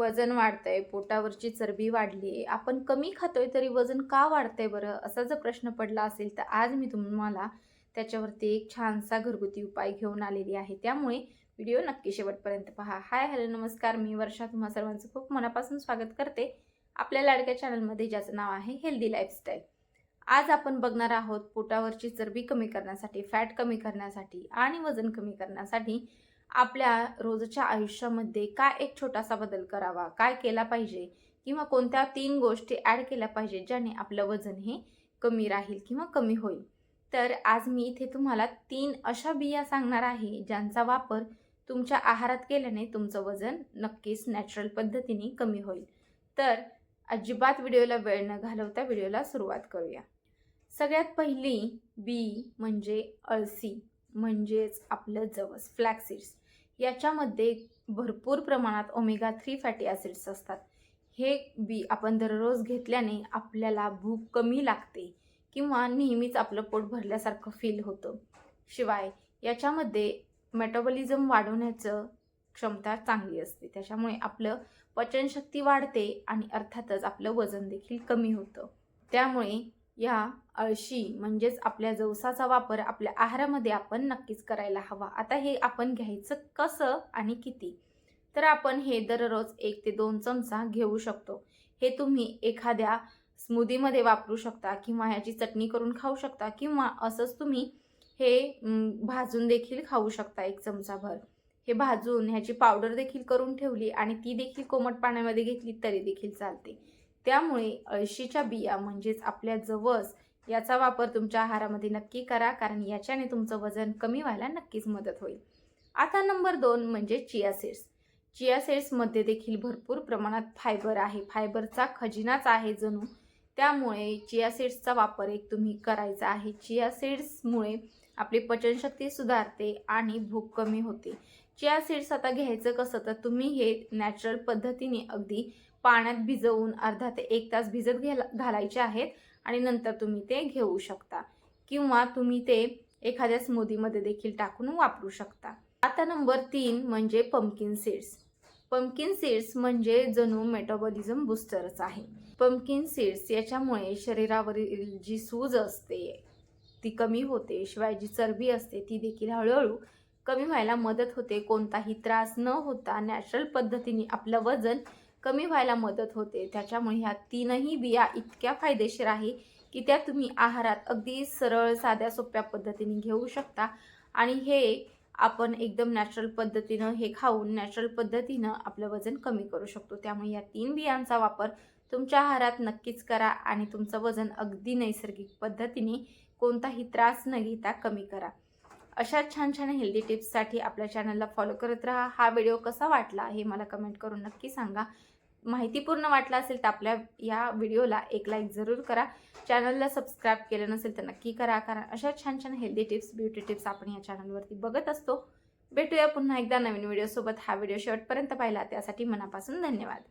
वजन वाढतंय पोटावरची चरबी वाढली आपण कमी खातोय तरी वजन का वाढतंय बरं? असा जर प्रश्न पडला असेल तर आज मी तुम्हाला त्याच्यावरती एक छानसा घरगुती उपाय घेऊन आलेली आहे. त्यामुळे व्हिडिओ नक्की शेवटपर्यंत पहा. हाय हॅलो नमस्कार. मी वर्षा. तुम्हा सर्वांचं खूप मनापासून स्वागत करते. आपल्या लाडक्या चॅनलमध्ये ज्याचं नाव आहे हेल्दी लाईफस्टाईल आज आपण बघणार आहोत पोटावरची चरबी कमी करण्यासाठी फॅट कमी करण्यासाठी आणि वजन कमी करण्यासाठी आपल्या रोजच्या आयुष्यामध्ये काय एक छोटासा बदल करावा? काय केला पाहिजे? किंवा कोणत्या तीन गोष्टी ॲड केल्या पाहिजेत ज्याने आपलं वजन हे कमी राहील किंवा कमी होईल? तर आज मी इथे तुम्हाला तीन अशा बिया सांगणार आहे ज्यांचा वापर तुमच्या आहारात केल्याने तुमचं वजन नक्कीच नॅचरल पद्धतीने कमी होईल. तर अजिबात व्हिडिओला वेळ न घालवता व्हिडिओला सुरुवात करूया. सगळ्यात पहिली बी म्हणजे अळसी म्हणजेच आपलं जवस फ्लॅक्सिड्स याच्यामध्ये भरपूर प्रमाणात ओमेगा थ्री फॅटी ॲसिड्स असतात. हे बी आपण दररोज घेतल्याने आपल्याला भूक कमी लागते किंवा नेहमीच आपलं पोट भरल्यासारखं फील होतं. शिवाय याच्यामध्ये मेटाबॉलिझम वाढवण्याचं क्षमता चांगली असते. त्याच्यामुळे आपलं पचनशक्ती वाढते आणि अर्थातच आपलं वजन देखील कमी होतं. त्यामुळे या अळशी म्हणजेच आपल्या जवसाचा वापर आपल्या आहारामध्ये आपण नक्कीच करायला हवा. आता हे आपण घ्यायचं कसं आणि किती? तर आपण हे दररोज एक ते दोन चमचा घेऊ शकतो. हे तुम्ही एखाद्या स्मूदीमध्ये वापरू शकता किंवा ह्याची चटणी करून खाऊ शकता किंवा असंच तुम्ही हे भाजून देखील खाऊ शकता एक चमचाभर. हे भाजून ह्याची पावडर देखील करून ठेवली आणि ती देखील कोमट पाण्यामध्ये घेतली तरी देखील चालते. त्यामुळे अळशीच्या बिया म्हणजेच आपल्या जवस याचा वापर तुमच्या आहारामध्ये नक्की करा कारण याच्याने तुमचं वजन कमी व्हायला नक्कीच मदत होईल. आता नंबर दोन म्हणजे चिया सीड्स चिया सीड्समध्ये देखील भरपूर प्रमाणात फायबर आहे. फायबरचा खजिनाच आहे जणू. त्यामुळे चिया सीड्सचा वापर एक तुम्ही करायचा आहे. चिया सीड्समुळे आपली पचनशक्ती सुधारते आणि भूक कमी होते. चिया सीड्स आता घ्यायचं कसं तर तुम्ही हे नॅचरल पद्धतीने अगदी पाण्यात भिजवून अर्धा ते एक तास भिजत घ्यायला घालायचे आहेत आणि नंतर तुम्ही ते घेऊ शकता. किंवा तुम्ही ते एखाद्या स्मूदीमध्ये देखील टाकून वापरू शकता. आता नंबर तीन म्हणजे पंपकिन सीड्स पम्पकिन सीड्स म्हणजे जणू मेटाबॉलिझम बुस्टरच आहे. पंपकिन सीड्स याच्यामुळे शरीरावरील जी सूज असते ती कमी होते शिवाय जी चरबी असते ती देखील हळूहळू कमी व्हायला मदत होते कोणताही त्रास न होता नॅचरल पद्धतीने आपलं वजन कमी व्हायला मदत होते. त्याच्यामुळे ह्या तीनही बिया इतक्या फायदेशीर आहे की त्या तुम्ही आहारात अगदी सरळ साध्या सोप्या पद्धतीने घेऊ शकता. आणि हे आपण एकदम नॅचरल पद्धतीनं हे खाऊन नॅचरल पद्धतीनं आपलं वजन कमी करू शकतो. त्यामुळे या तीन बियांचा वापर तुमच्या आहारात नक्कीच करा आणि तुमचं वजन अगदी नैसर्गिक पद्धतीने कोणताही त्रास न घेता कमी करा. अशा छान छान हेल्दी टिप्ससाठी आपल्या चॅनलला फॉलो करत राहा. हा व्हिडिओ कसा वाटला हे मला कमेंट करून नक्की सांगा. माहितीपूर्ण वाटला असेल तर आपल्या या व्हिडिओला एक लाईक जरूर करा. चॅनलला सबस्क्राईब केलं नसेल तर नक्की करा कारण अशा छान छान हेल्दी टिप्स ब्युटी टिप्स आपण या चॅनलवरती बघत असतो. भेटूया पुन्हा एकदा नवीन व्हिडिओसोबत हा व्हिडिओ शेवटपर्यंत पाहिला त्यासाठी मनापासून धन्यवाद.